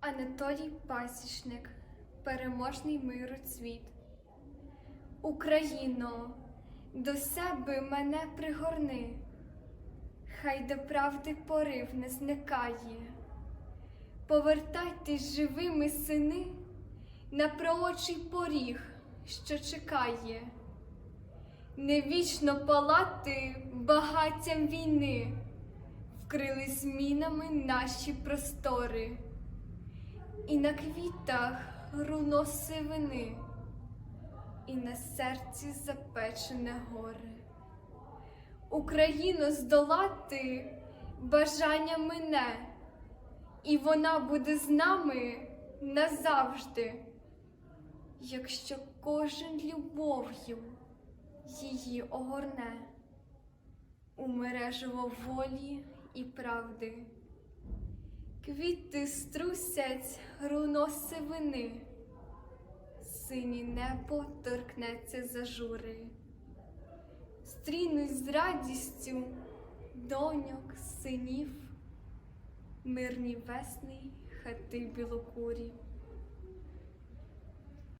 Анатолій Пасічник, переможний миру цвіт. Україно, до себе мене пригорни, хай до правди порив не зникає. Повертайтесь живими сини на проочий поріг, що чекає. Не вічно палати багаттям війни, вкрили змінами наші простори, і на квітах руно сивини, і на серці запечене горе. Україну здолати бажання мене, і вона буде з нами назавжди, якщо кожен любов'ю її огорне у мережево волі і правди. Квіти струсять руно сивини, сині небо торкнеться зажури, стрінусь з радістю доньок, синів, мирні весни хати білокурі.